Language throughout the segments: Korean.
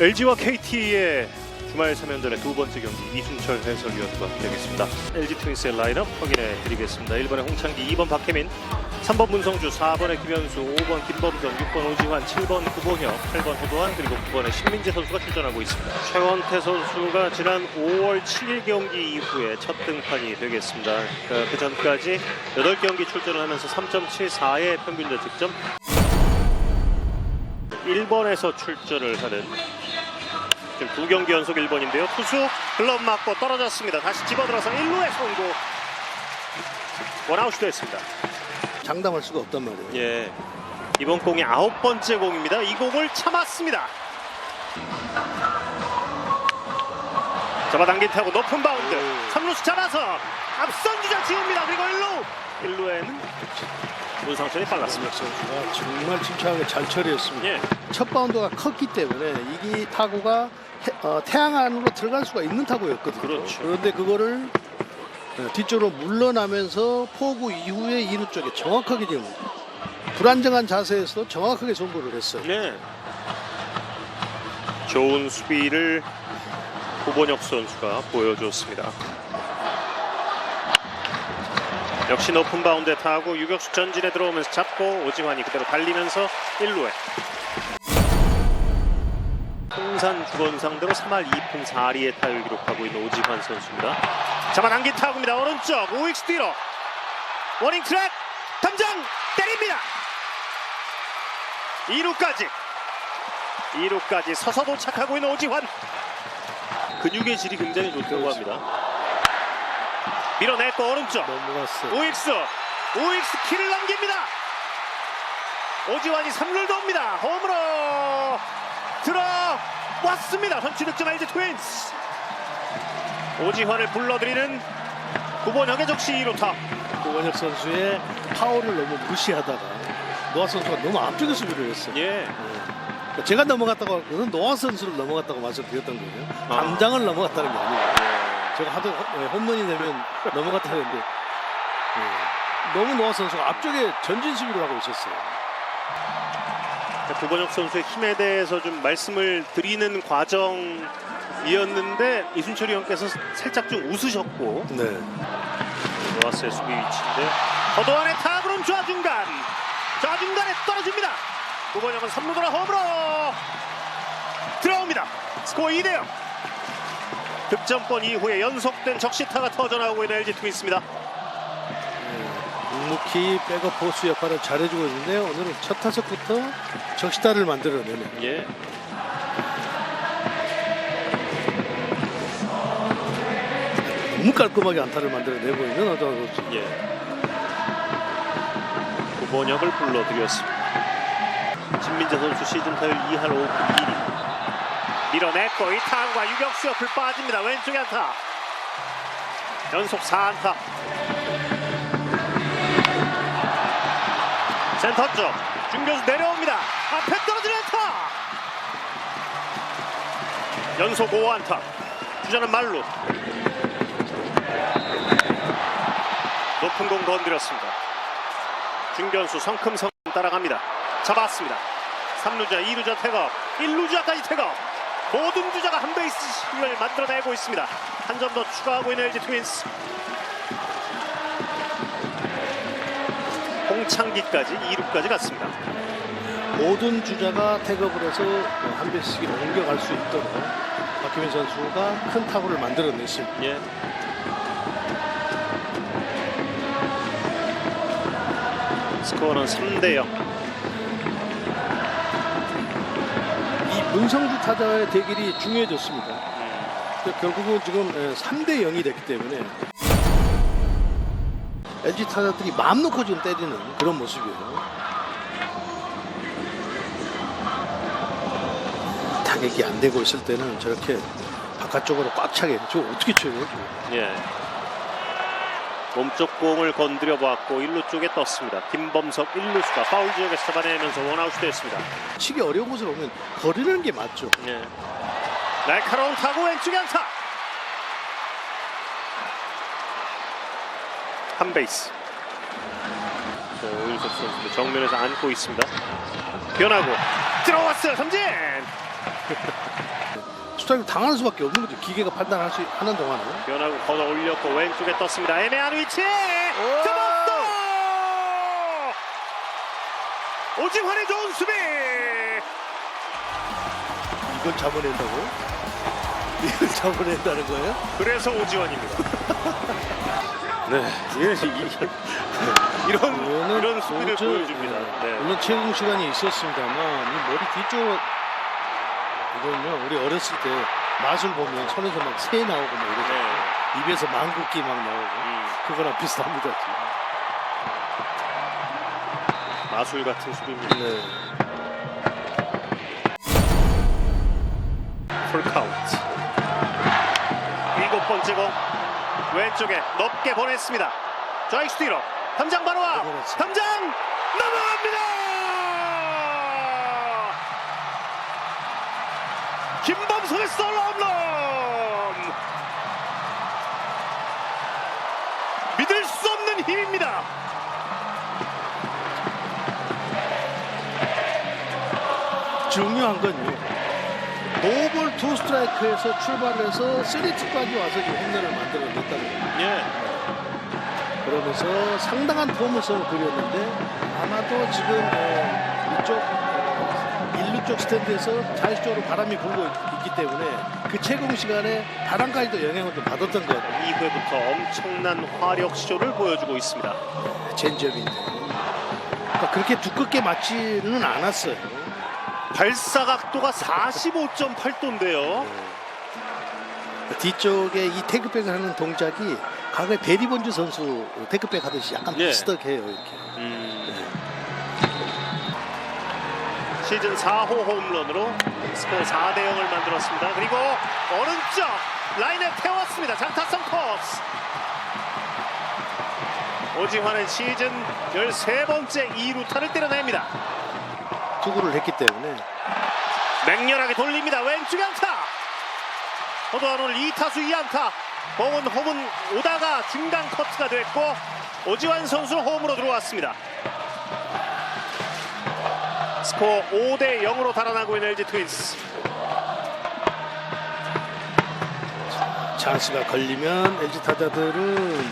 LG와 KT의 주말 3연전의 두 번째 경기 이순철 해설위원과 함께하겠습니다. LG 트윈스의 라인업 확인해 드리겠습니다. 1번에 홍창기, 2번 박혜민, 3번 문성주, 4번에 김현수, 5번 김범정, 6번 오지환, 7번 구보혁, 8번 허도환 그리고 9번에 신민재 선수가 출전하고 있습니다. 최원태 선수가 지난 5월 7일 경기 이후에 첫 등판이 되겠습니다. 그, 그 전까지 8경기 출전을 하면서 3.74의 평균 득점 1번에서 출전을 하는 지금 두 경기 연속 1번인데요. 투수 글럽 맞고 떨어졌습니다. 다시 집어들어서 1루에 성공. 원아웃이 됐습니다. 장담할 수가 없단 말이에요. 예. 이번 공이 아홉 번째 공입니다. 이 공을 참았습니다. 잡아당긴 타고 높은 바운드. 오. 3루수 잡아서 앞선 주자 지웁니다. 그리고 1루. 1루에는 문상철이 빨랐습니다. 선수가 정말 침착하게 잘 처리했습니다. 예. 첫 바운드가 컸기 때문에 이 타구가 해- 어, 태양 안으로 들어갈 수가 있는 타구였거든요. 그렇죠. 런데 그거를 어, 뒤쪽으로 물러나면서 포구 이후에 이루 쪽에 정확하게 지금 불안정한 자세에서 정확하게 송구를 했어요. 네. 좋은 수비를 고본혁 선수가 보여줬습니다. 역시 높은 바운드에 타고 유격수 전진에 들어오면서 잡고 오지환이 그대로 달리면서 1루에 통산 주건 상대로 3할 2푼 4리의 타율 기록하고 있는 오지환 선수입니다. 잡아당긴 타구입니다. 오른쪽 우익수 뒤로 워닝 트랙 담장 때립니다. 2루까지 2루까지 서서 도착하고 있는 오지환 근육의 질이 굉장히 좋다고. 합니다 밀어냈고 오른쪽. 우익수 우익수 키를 남깁니다 오지환이 3루를 돕니다 홈으로 들어왔습니다 선취 득점 LG 트윈스 오지환을 불러들이는 구본혁의 적시 2루타 고원혁 선수의 파워를 너무 무시하다가 노아 선수가 너무 앞쪽에 수비를 했어요. 예 예. 제가 넘어갔다고 그건 노아 선수를 넘어갔다고 말씀드렸던 거예요. 아. 담장을 넘어갔다는 게 아니고 제가 하도 호- 예, 홈런이 되면 넘어갔다 하는데 예. 너무 노아 선수가 앞쪽에 전진 수비를 하고 있었어요. 구본혁 선수의 힘에 대해서 좀 말씀을 드리는 과정이었는데 이순철 의원께서 살짝 좀 웃으셨고 네. 로아스의 수비 위치인데 허도안의 타구름 좌중간 좌중간에 떨어집니다 구본혁은 3루 돌아 홈으로 들어옵니다 스코어 2대0 득점권 이후에 연속된 적시타가 터져나오고 있는 LG 트윈스입니다 묵묵히 백업 보수 역할을 잘해주고 있는데요. 오늘은 첫 타석부터 적시타를 만들어내네요. 예. 너무 깔끔하게 안타를 만들어내고 있는 어떤 선수. 예. 구본혁을 불러드렸습니다. 신민재 선수 시즌 타율 2할 5분 1위. 밀어냈고 이 타구가 유격수 옆을 빠집니다. 왼쪽에 안타. 연속 4안타. 센터 쪽 중교수 내려옵니다. 앞에 떨어지는 안타. 연속 5안타. 주자는 말루. 높은 공 건드렸습니다. 중견수 성큼성 따라갑니다. 잡았습니다. 3루자, 2루자 태업, 1루자까지 태업. 모든 주자가 한 베이스를 만들어내고 있습니다. 한 점 더 추가하고 있는 LG 트윈스. 홍창기까지 2루까지 갔습니다. 모든 주자가 태업을 해서 한 배씩을 옮겨갈 수 있도록 박희민 선수가 큰 타구를 만들어냈습니다. 예. 스코어는 3대 0. 문성주 타자의 대결이 중요해졌습니다. 그 결국은 지금 3대 0이 됐기 때문에 LG 타자들이 마음 놓고 지금 때리는 그런 모습이에요. 타격이 안 되고 있을 때는 저렇게 바깥쪽으로 꽉 차게 저 어떻게 쳐요? 예. 몸쪽 공을 건드려 보았고 1루 쪽에 떴습니다. 김범석 1루수가 파울 지역에서 잡아내면서 원아웃이 됐습니다. 치기 어려운 곳을 오면 버리는 게 맞죠. 예. 날카로운 타구 왼쪽에 안타. 한 베이스. 자, 오윤석 선수 정면에서 안고 있습니다. 변하고 들어왔어요. 삼진. 스트라이크 당하는 수밖에 없는 거죠. 기계가 판단할 수 하는 동안은. 변하고 걷어 올렸고 왼쪽에 떴습니다. 애매한 위치. 잡았어. 오지환의 좋은 수비. 이걸 잡아낸다고요? 이걸 잡아낸다는 거예요? 그래서 오지환입니다. 네, 이 런 이런 이거는 이런 수비를 보여줍니다. 네. 네. 물론 채공 시간이 있었습니다만 이 머리 뒤쪽 이거는요 우리 어렸을 때 마술 보면 손에서 막 새 나오고 막 이러잖아요. 네. 입에서 망국기 막 나오고 음, 그거랑 비슷합니다 지금. 마술 같은 수비입니다. 네. 풀 카운트. 일곱 번째 공 왼쪽에 높게 보냈습니다. 좌익수 뒤로 담장 바로 와. 담장 넘어 김범석의 솔로 홈런. 믿을 수 없는 힘입니다. 중요한 건요. 노볼 투 스트라이크에서 출발해서 쓰리투까지 와서 지금 홈런을 만들어냈다는 거예요. 예. 그러면서 상당한 포물선을 그렸는데 아마도 지금 어, 이쪽 어, 일루 쪽 스탠드에서 좌측쪽으로 바람이 불고 있- 있기 때문에 그 채공 시간에 바람까지도 영향을 좀 받았던 것 같아요. 2회부터 엄청난 화력 시조를 보여주고 있습니다. 젠지업인데 그러니까 그렇게 두껍게 맞지는 않았어요. 발사 각도가 45.8도인데요. 뒤쪽에 이 태그백을 하는 동작이 과거에 베리 본즈 선수 태그백 하듯이 약간 예. 비슷하게 해요 이렇게. 시즌 4호 홈런으로 스코어 4대 0을 만들었습니다. 그리고 오른쪽 라인에 태웠습니다. 장타성 코스. 오지환은 시즌 13번째 2루타를 때려냅니다. 투구를 했기 때문에 맹렬하게 돌립니다. 왼쪽 안타. 허도한 오늘 2타수 2안타. 공은 홈은 오다가 중간 커트가 됐고 오지환 선수 홈으로 들어왔습니다. 스코어 5대 0으로 달아나고 있는 LG 트윈스. 찬스가 걸리면 LG 타자들은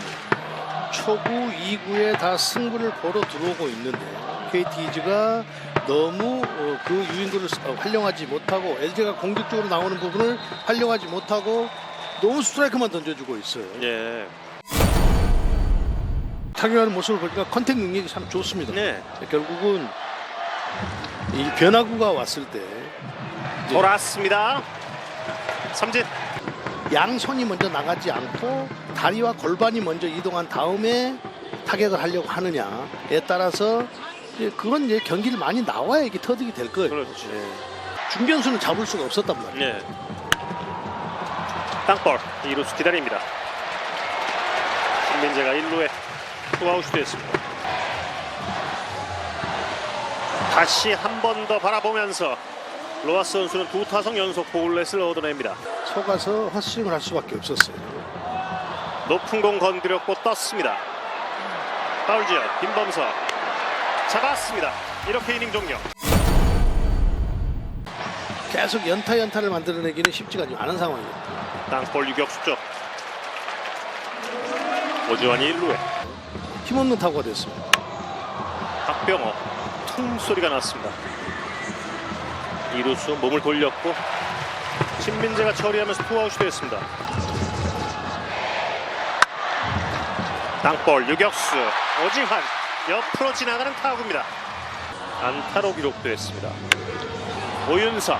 초구 2구에 다 승부를 보러 들어오고 있는데 KT 이즈가 너무 어, 그 유인구를 스- 어, 활용하지 못하고 LG가 공격적으로 나오는 부분을 활용하지 못하고 너무 스트라이크만 던져주고 있어요. 예. 타격하는 모습을 보니까 컨택 능력이 참 좋습니다. 네. 결국은 이 변화구가 왔을 때 돌았습니다. 삼진. 양손이 먼저 나가지 않고 다리와 골반이 먼저 이동한 다음에 타격을 하려고 하느냐에 따라서 이제 그건 이제 경기를 많이 나와야 이게 터득이 될 거예요. 그렇죠. 중견수는 잡을 수가 없었단 말이에요. 예. 땅볼 이루수 기다립니다. 신민재가 1루에 투아웃이 됐습니다. 다시 한 번 더 바라보면서 로하스 선수는 두 타석 연속 볼넷을 얻어냅니다. 속아서 헛스윙을 할 수밖에 없었어요. 높은 공 건드렸고 떴습니다. 파울 지역 김범석 잡았습니다. 이렇게 이닝 종료. 계속 연타 연타를 만들어내기는 쉽지가 않은 상황이에요. 땅볼 유격수 쪽. 오지환이 1루에 힘없는 타구가 됐습니다. 박병호 퉁 소리가 났습니다. 이루수 몸을 돌렸고 신민재가 처리하면서 투아웃이 됐습니다. 땅볼 유격수 오지환 옆으로 지나가는 타구입니다. 안타로 기록되었습니다. 오윤석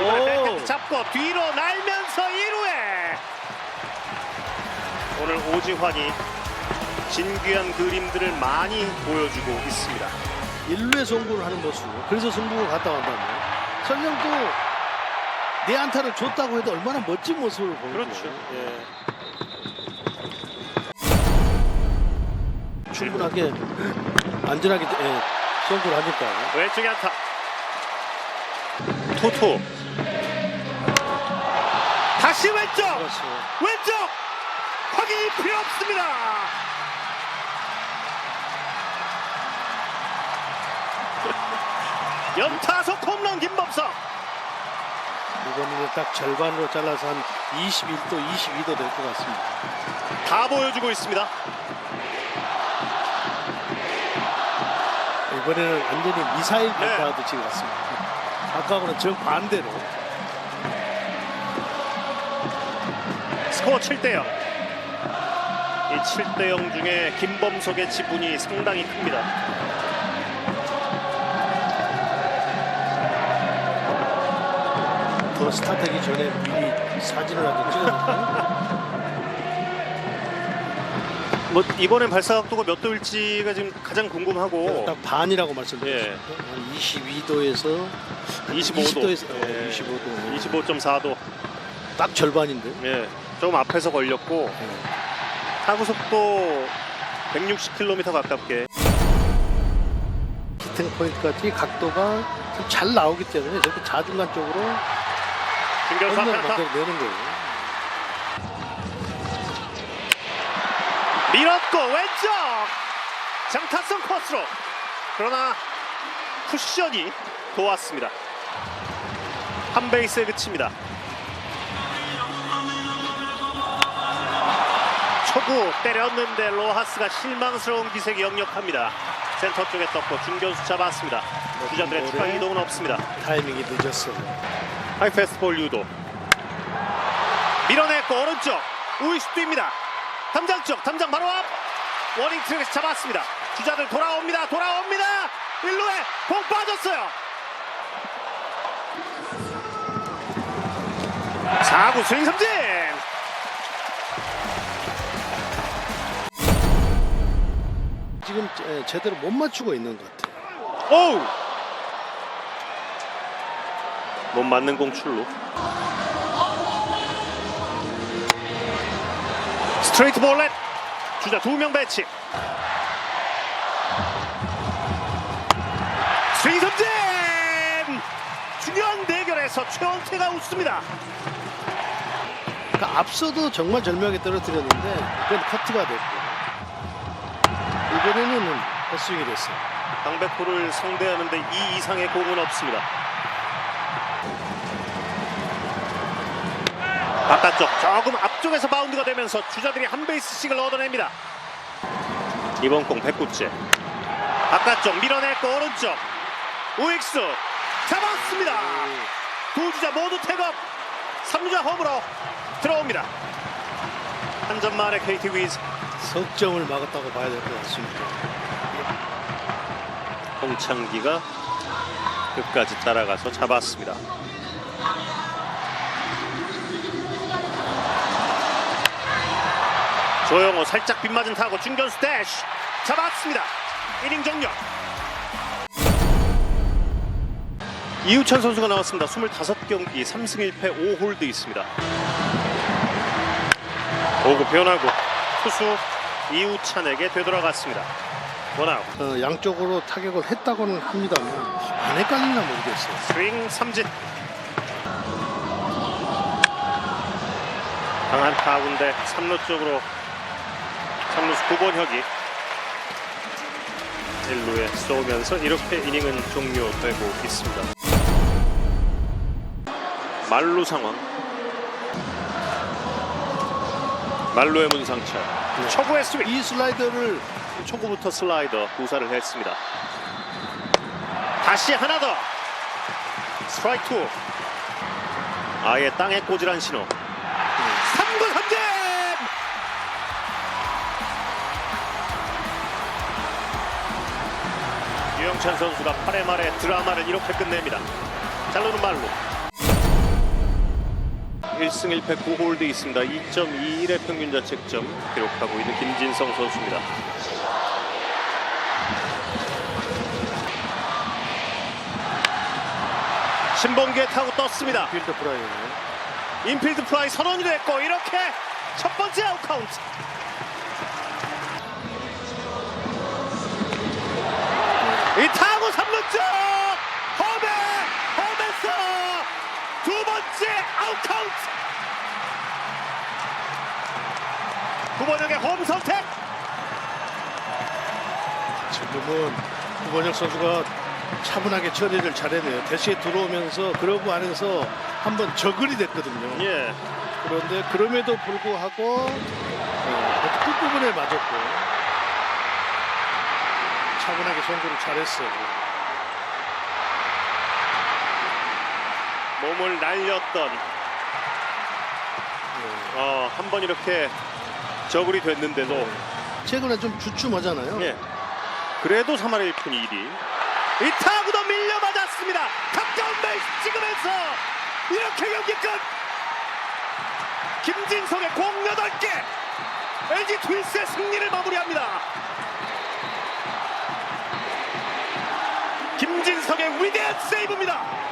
이번에 잡고 뒤로 날면서 2루에 오늘 오지환이 진귀한 그림들을 많이 보여주고 있습니다. 1루에 송구를 하는 모습. 그래서 승부가 갔다 왔다면 설령 또내 안타를 줬다고 해도 얼마나 멋진 모습을 보여줘요. 그렇죠. 예. 충분하게 안전하게 예, 송구를 하니까 왼쪽에 안타. 투투. 다시 왼쪽. 그렇죠. 왼쪽. 확인이 필요 없습니다. 연타석 홈런 김범석. 이번에는 딱 절반으로 잘라서 한 21도, 22도 될 것 같습니다. 다 보여주고 있습니다. 이번에는 완전히 미사일 네. 발사하듯이 같습니다. 아까하고는 정반대로 스코어 7대 0. 이 7대 0 중에 김범석의 지분이 상당히 큽니다. 더 스타트하기 전에 미리 사진을 한번 찍어볼까요? 뭐 이번엔 발사 각도가 몇 도일지가 지금 가장 궁금하고 딱 반이라고 말씀드렸어요. 예. 한 22도에서 25도, 20도에서 예. 25도. 25.4도. 딱 절반인데. 예, 조금 앞에서 걸렸고 타구 속도 160km 가깝게 히팅 포인트까지 각도가 참잘 나오기 때문에 저렇게 좌중간 쪽으로 중견수 홈런을 앞에타 만들어내는 거예요. 밀었고 왼쪽 장타성 코스로 그러나 쿠션이 도왔습니다. 한 베이스에 그칩니다. 초구 때렸는데 로하스가 실망스러운 기색이 역력합니다. 센터 쪽에 떴고 중견수 잡았습니다. 주자들의 볼에 추가 이동은 없습니다. 타이밍이 늦었어요. 하이 패스트볼 유도. 밀어냈고 오른쪽 우익수 뛰입니다. 담장 쪽 담장 바로 앞. 워닝 트랙에서 잡았습니다. 주자들 돌아옵니다. 돌아옵니다. 1루에 공 빠졌어요. 4구 스윙 삼진. 지금 제- 제대로 못 맞추고 있는 것 같아요. 오우 못 맞는 공 출루. 스트레이트 볼렛 주자 두 명 배치. 스윙 삼진! 중요한 대결에서 최원태가 웃습니다. 그러니까 앞서도 정말 절묘하게 떨어뜨렸는데 그건 커트가 됐고 이번에는 헛스윙이 됐어요. 강백호를 상대하는데 이 이상의 공은 없습니다 바깥쪽 조금 앞쪽에서 바운드가 되면서 주자들이 한 베이스씩을 얻어냅니다. 이번 공 109째. 바깥쪽 밀어냈고 오른쪽. 우익수 잡았습니다. 두 주자 모두 태업 3주자 홈으로 들어옵니다. 한 점 만에 KT 위즈 석점을 막았다고 봐야 될 것 같습니다. 홍창기가 끝까지 따라가서 잡았습니다. 조영호 살짝 빗맞은 타고 중견수 대쉬 잡았습니다. 1인 종료. 이우찬 선수가 나왔습니다. 25경기 3승 1패 5홀드 있습니다. 오구 변하고 투수 이우찬에게 되돌아갔습니다. 원아웃. 어, 양쪽으로 타격을 했다고는 합니다만 안 헷갈리나 모르겠어요. 스윙 삼진 강한 타구인데 3루 쪽으로 3루수 9번 혁이 1루에 쏘면서 이렇게 이닝은 종료되고 있습니다. 말루 상황. 말루의 문상철. 초구의 스윙 이 슬라이더를 초구부터 슬라이더 구사를 했습니다. 다시 하나 더. 스트라이크 2 아예 땅에 꽂으란 신호 유영찬 선수가 8회 말에 드라마를 이렇게 끝냅니다. 잘루는 말로 1승 1패 9홀드 있습니다. 2.21의 평균 자책점 기록하고 있는 김진성 선수입니다. 신봉기에 타고 떴습니다. 필드 프라이어. 인필드 플라이 선언이 됐고 이렇게 첫 번째 아웃 카운트. 이 타구 3루쪽 홈에 홈에서 두 번째 아웃 카운트. 구번역의 홈 선택. 지금은 구번혁 선수가 차분하게 처리를 잘해내요. 대시에 들어오면서 그러고 안에서 한번 저글이 됐거든요. 예. 그런데 그럼에도 불구하고 어, 끝부분에 맞았고 차분하게 송구를 잘했어요. 몸을 날렸던 예. 어, 한 번 이렇게 저글이 됐는데도 최근에 좀 주춤하잖아요. 예. 그래도 3할 1푼 1위. 이 타구도 밀려 맞았습니다. 가까운 베이스 찍으면서 이렇게 경기 끝. 김진성의 공 8개. LG 트윈스의 승리를 마무리합니다. 김진성의 위대한 세이브입니다.